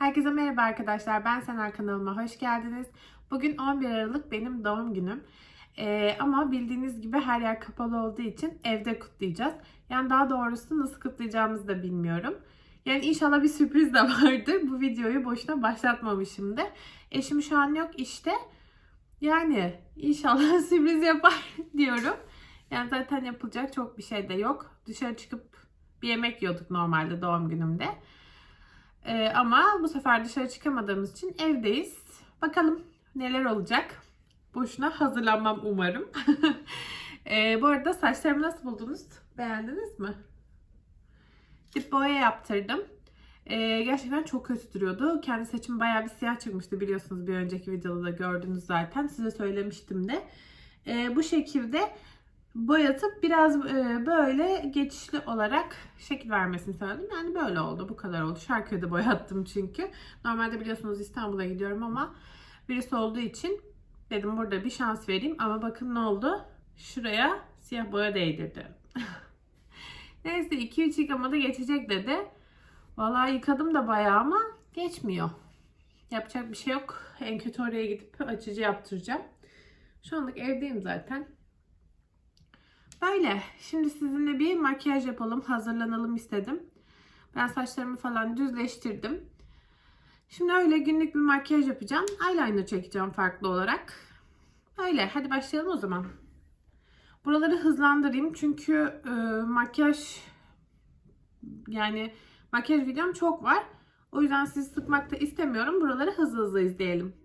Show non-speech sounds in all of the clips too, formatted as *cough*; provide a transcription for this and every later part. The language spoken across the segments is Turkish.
Herkese merhaba arkadaşlar. Ben Senar kanalıma hoş geldiniz. Bugün 11 Aralık benim doğum günüm. Ee, ama bildiğiniz gibi her yer kapalı olduğu için evde kutlayacağız. Yani daha doğrusu nasıl kutlayacağımızı da bilmiyorum. Yani inşallah bir sürpriz de *laughs* vardır. Bu videoyu boşuna başlatmamışım da. Eşim şu an yok işte. Yani inşallah *laughs* sürpriz yapar *laughs* diyorum. Yani zaten yapılacak çok bir şey de yok. Dışarı çıkıp bir yemek yiyorduk normalde doğum günümde. Ee, ama bu sefer dışarı çıkamadığımız için evdeyiz. Bakalım neler olacak. Boşuna hazırlanmam umarım. *laughs* Ee, bu arada saçlarımı nasıl buldunuz? Beğendiniz mi? Dip boya yaptırdım. Ee, gerçekten çok kötü duruyordu. Kendi saçım bayağı bir siyah çıkmıştı biliyorsunuz bir önceki videoda da gördünüz zaten. Size söylemiştim de. Ee, bu şekilde boyatıp biraz e, böyle geçişli olarak şekil vermesini söyledim. Yani böyle oldu. Bu kadar oldu. Şarköy'de boyattım çünkü. Normalde biliyorsunuz İstanbul'a gidiyorum ama birisi olduğu için dedim burada bir şans vereyim. Ama bakın ne oldu? Şuraya siyah boya değdirdi. *laughs* Neyse 2-3 yıkamada geçecek dedi. Vallahi yıkadım da bayağı ama geçmiyor. Yapacak bir şey yok. En kötü oraya gidip açıcı yaptıracağım. Şu anlık evdeyim zaten. Böyle. Şimdi sizinle bir makyaj yapalım, hazırlanalım istedim. Ben saçlarımı falan düzleştirdim. Şimdi öyle günlük bir makyaj yapacağım. Eyeliner çekeceğim farklı olarak. Öyle. Hadi başlayalım o zaman. Buraları hızlandırayım çünkü e, makyaj yani makyaj videom çok var. O yüzden sizi sıkmak da istemiyorum. Buraları hızlı hızlı izleyelim.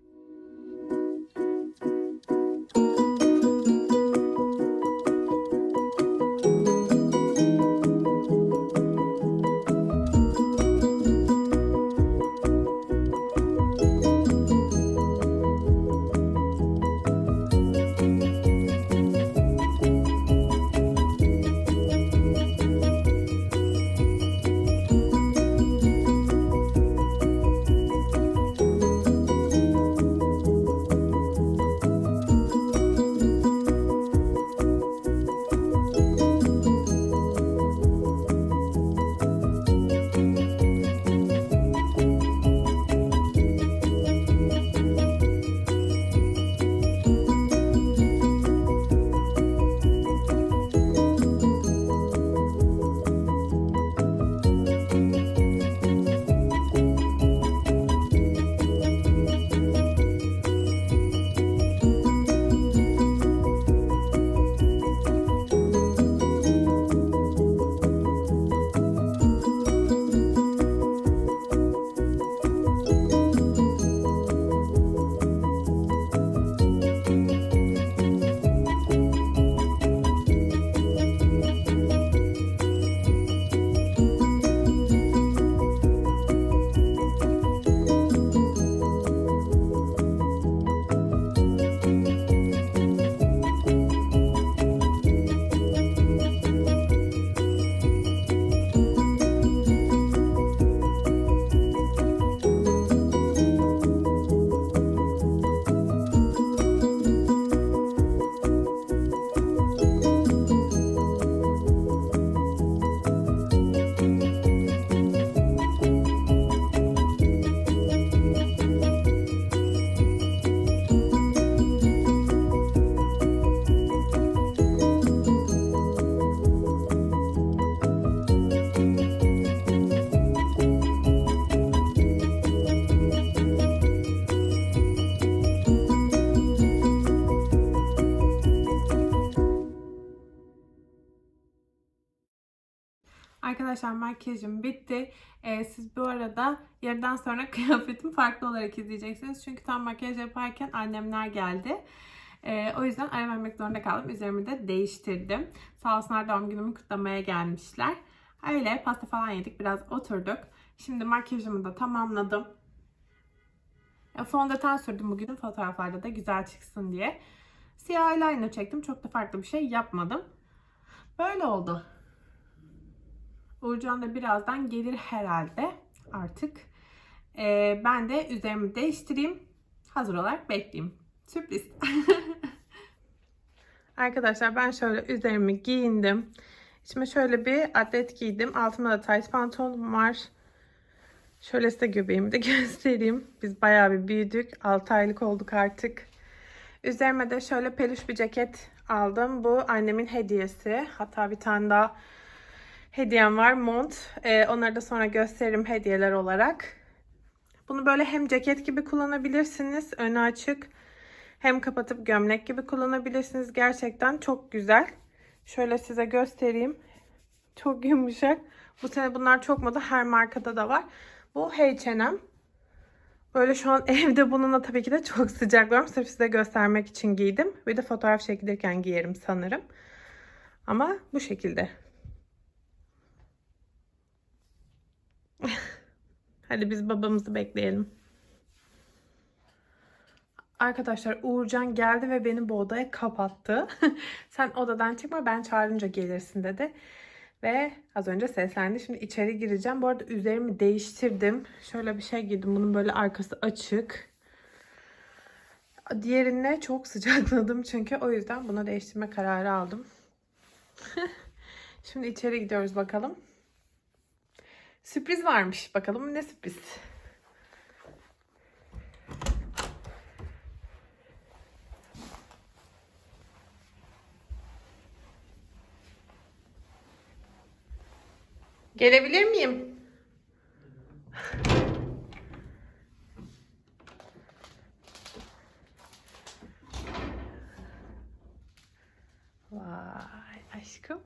Arkadaşlar makyajım bitti. Ee, siz bu arada yarıdan sonra *laughs* kıyafetim farklı olarak izleyeceksiniz. Çünkü tam makyaj yaparken annemler geldi. Ee, o yüzden ara vermek zorunda kaldım. Üzerimi de değiştirdim. Sağ olsunlar doğum günümü kutlamaya gelmişler. Öyle pasta falan yedik. Biraz oturduk. Şimdi makyajımı da tamamladım. Fondöten sürdüm bugün fotoğraflarda da güzel çıksın diye. Siyah eyeliner çektim. Çok da farklı bir şey yapmadım. Böyle oldu. Uğurcan da birazdan gelir herhalde artık. Ee, ben de üzerimi değiştireyim. Hazır olarak bekleyeyim. Sürpriz. *laughs* Arkadaşlar ben şöyle üzerimi giyindim. İçime şöyle bir atlet giydim. Altımda da tight pantolonum var. Şöyle size göbeğimi de *laughs* göstereyim. Biz bayağı bir büyüdük. 6 aylık olduk artık. Üzerime de şöyle peluş bir ceket aldım. Bu annemin hediyesi. Hatta bir tane daha hediyem var. Mont. Ee, onları da sonra gösteririm hediyeler olarak. Bunu böyle hem ceket gibi kullanabilirsiniz. Önü açık. Hem kapatıp gömlek gibi kullanabilirsiniz. Gerçekten çok güzel. Şöyle size göstereyim. Çok yumuşak. Bu sene bunlar çok moda. Her markada da var. Bu H&M. Böyle şu an *laughs* evde bununla tabii ki de çok sıcaklıyorum. Sırf size göstermek için giydim. Bir de fotoğraf çekilirken giyerim sanırım. Ama bu şekilde. Hadi biz babamızı bekleyelim. Arkadaşlar Uğurcan geldi ve beni bu odaya kapattı. *laughs* Sen odadan çıkma ben çağırınca gelirsin dedi. Ve az önce seslendi. Şimdi içeri gireceğim. Bu arada üzerimi değiştirdim. Şöyle bir şey giydim. Bunun böyle arkası açık. Diğerine çok *laughs* sıcakladım çünkü. O yüzden buna değiştirme kararı aldım. *laughs* Şimdi içeri gidiyoruz bakalım. Sürpriz varmış. Bakalım ne sürpriz. Gelebilir miyim? Vay aşkım.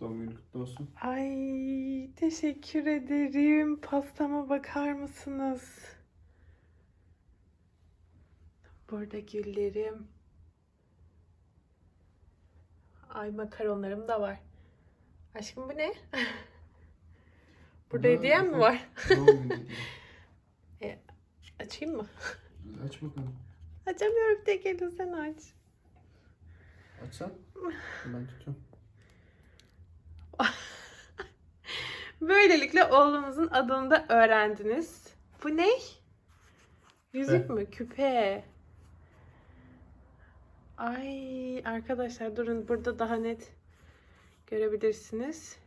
Doğum günü kutlu olsun. Ay teşekkür ederim. Pastama bakar mısınız? Burada güllerim. Ay makaronlarım da var. Aşkım bu ne? *laughs* Burada Bu da hediyem mi var? *laughs* Doğum günü hediyesi. Açayım mı? Aç bakalım. Açamıyorum tek elin sen aç. Açsan. Ben tutuyorum. *laughs* Böylelikle oğlumuzun adını da öğrendiniz. Bu ne? Yüzük Küpe. mü? Küpe. Ay arkadaşlar durun burada daha net görebilirsiniz.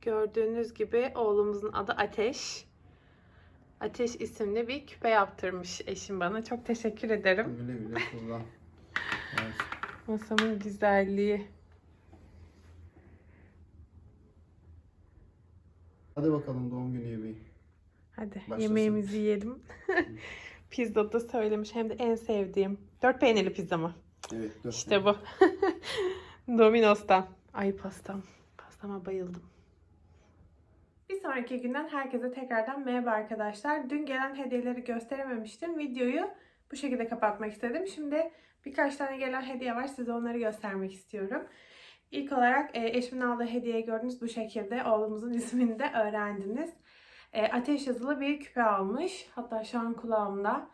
Gördüğünüz gibi oğlumuzun adı Ateş. Ateş isimli bir küpe yaptırmış eşim bana. Çok teşekkür ederim. Güle güle kullan. *laughs* Evet. Masamın güzelliği. Hadi bakalım doğum günü yemeği. Hadi Başlasın. yemeğimizi yiyelim. *laughs* pizza da söylemiş hem de en sevdiğim. Dört peynirli pizza mı? Evet. Dört İşte bu. *laughs* Domino's'tan. Ay pastam. Pastama bayıldım. Bir sonraki günden herkese tekrardan merhaba arkadaşlar. Dün gelen hediyeleri gösterememiştim. Videoyu bu şekilde kapatmak istedim. Şimdi birkaç tane gelen hediye var. Size onları göstermek istiyorum. İlk olarak e, eşimin aldığı hediyeyi gördünüz bu şekilde. Oğlumuzun *laughs* ismini de öğrendiniz. E, ateş yazılı bir küpe almış. Hatta şu an kulağımda.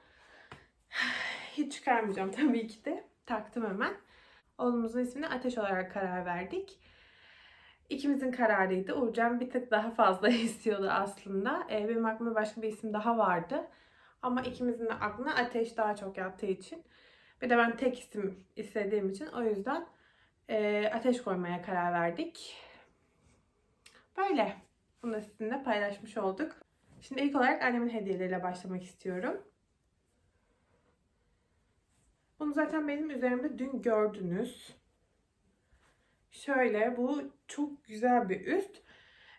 *sighs* Hiç çıkarmayacağım *laughs* tabii ki de. Taktım hemen. Oğlumuzun ismini Ateş olarak karar verdik. İkimizin kararıydı. Uğurcan bir tık daha fazla *laughs* istiyordu aslında. Ee, benim aklımda başka bir isim daha vardı. Ama ikimizin de aklına Ateş daha çok yattığı için. Bir de ben tek isim istediğim için o yüzden e, Ateş koymaya karar verdik. Böyle. Bunu da sizinle paylaşmış olduk. Şimdi ilk olarak annemin hediyeleriyle başlamak istiyorum. Bunu zaten benim üzerimde dün gördünüz. Şöyle bu çok güzel bir üst.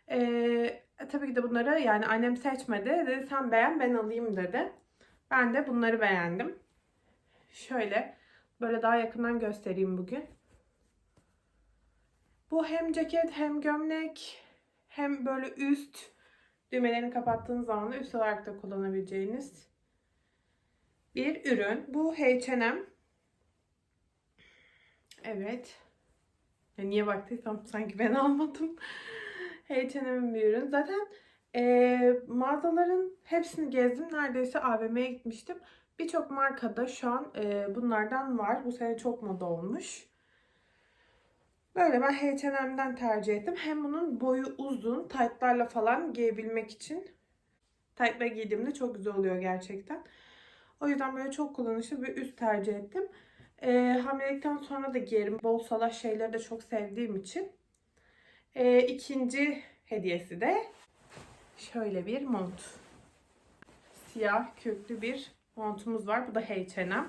Ee, tabii ki de bunları yani annem seçmedi. Dedi sen beğen ben alayım dedi. Ben de bunları beğendim. Şöyle böyle daha yakından göstereyim bugün. Bu hem ceket hem gömlek hem böyle üst düğmelerini kapattığınız zaman da üst olarak da kullanabileceğiniz bir ürün. Bu H&M. Evet. Ya niye baktıysam sanki ben *laughs* almadım. H&M'in bir ürün. Zaten eee, mağazaların hepsini gezdim. Neredeyse AVM'ye gitmiştim. Birçok markada şu an eee, bunlardan var. Bu sene çok moda olmuş. Böyle ben H&M'den tercih ettim. Hem bunun boyu uzun, taytlarla falan giyebilmek için. Taytla giydiğimde çok güzel oluyor gerçekten. O yüzden böyle çok kullanışlı bir üst tercih ettim. Ee, hamilelikten sonra da giyerim. Bol salaş şeyleri de çok sevdiğim için. Ee, ikinci hediyesi de şöyle bir mont. Siyah köklü bir montumuz var. Bu da H&M.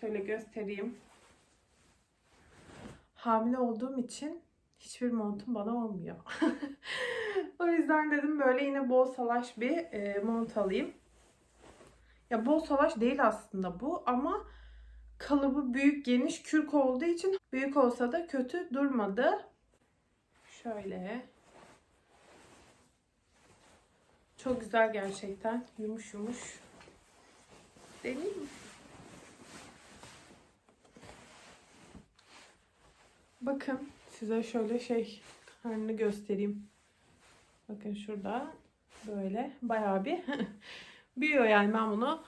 Şöyle göstereyim. Hamile olduğum için hiçbir montum bana olmuyor. *laughs* o yüzden dedim böyle yine bol salaş bir e, mont alayım. Ya bol salaş değil aslında bu ama kalıbı büyük geniş kürk olduğu için büyük olsa da kötü durmadı. Şöyle. Çok güzel gerçekten. Yumuş yumuş. Deneyeyim mi? Bakın size şöyle şey halini göstereyim. Bakın şurada böyle bayağı bir *laughs* büyüyor yani ben bunu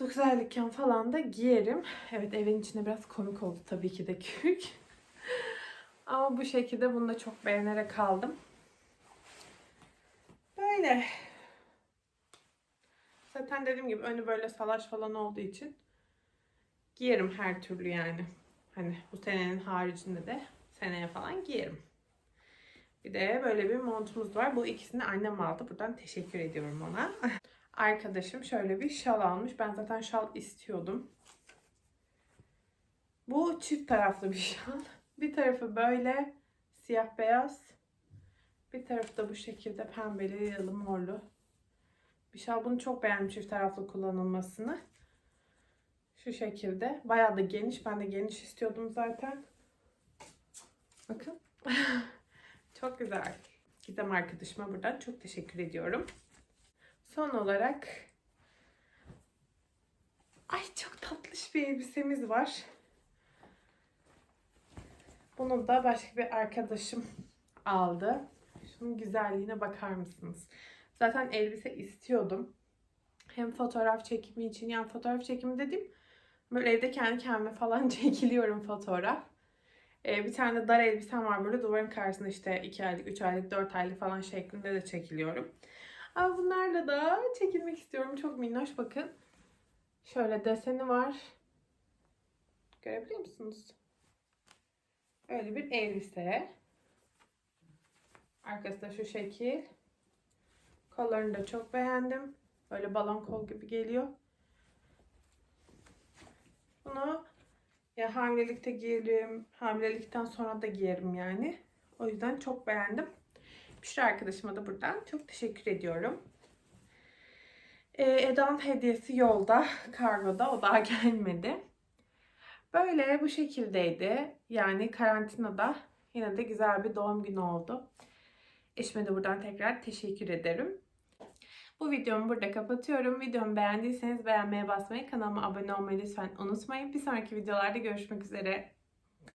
9 aylıkken falan da giyerim. Evet evin içinde biraz komik oldu tabii ki de kürk. *laughs* Ama bu şekilde bunu da çok beğenerek aldım. Böyle. Zaten dediğim gibi önü böyle salaş falan olduğu için giyerim her türlü yani. Hani bu senenin haricinde de seneye falan giyerim. Bir de böyle bir montumuz var. Bu ikisini annem aldı. Buradan teşekkür ediyorum ona. *laughs* Arkadaşım şöyle bir şal almış. Ben zaten şal istiyordum. Bu çift taraflı bir şal. Bir tarafı böyle siyah beyaz. Bir tarafı da bu şekilde pembeli da morlu. Bir şal. Bunu çok beğendim çift taraflı kullanılmasını. Şu şekilde. Bayağı da geniş. Ben de geniş istiyordum zaten. Bakın. *laughs* çok güzel. Gizem arkadaşıma buradan çok teşekkür ediyorum. Son olarak Ay çok tatlış bir elbisemiz var. Bunu da başka bir arkadaşım aldı. Şunun güzelliğine bakar mısınız? Zaten elbise istiyordum. Hem fotoğraf çekimi için yani fotoğraf çekimi dediğim böyle evde kendi kendime falan *laughs* çekiliyorum fotoğraf. Ee, bir tane de dar elbisem var böyle duvarın karşısında işte 2 aylık, 3 aylık, 4 aylık falan şeklinde de çekiliyorum. Ama bunlarla da çekilmek istiyorum. Çok minnoş bakın. Şöyle deseni var. Görebiliyor musunuz? Öyle bir elbise. Arkası da şu şekil. Kollarını da çok beğendim. Böyle balon kol gibi geliyor. Bunu ya hamilelikte giyerim, hamilelikten sonra da giyerim yani. O yüzden çok beğendim. Büşra arkadaşıma da buradan çok teşekkür ediyorum. Ee, Eda'nın hediyesi yolda, kargoda. O daha *laughs* gelmedi. Böyle bu şekildeydi. Yani karantinada yine de güzel bir doğum günü oldu. Eşime de buradan tekrar teşekkür ederim. Bu videomu burada kapatıyorum. Videomu beğendiyseniz beğenmeye basmayı, kanalıma abone olmayı lütfen unutmayın. Bir sonraki videolarda görüşmek üzere.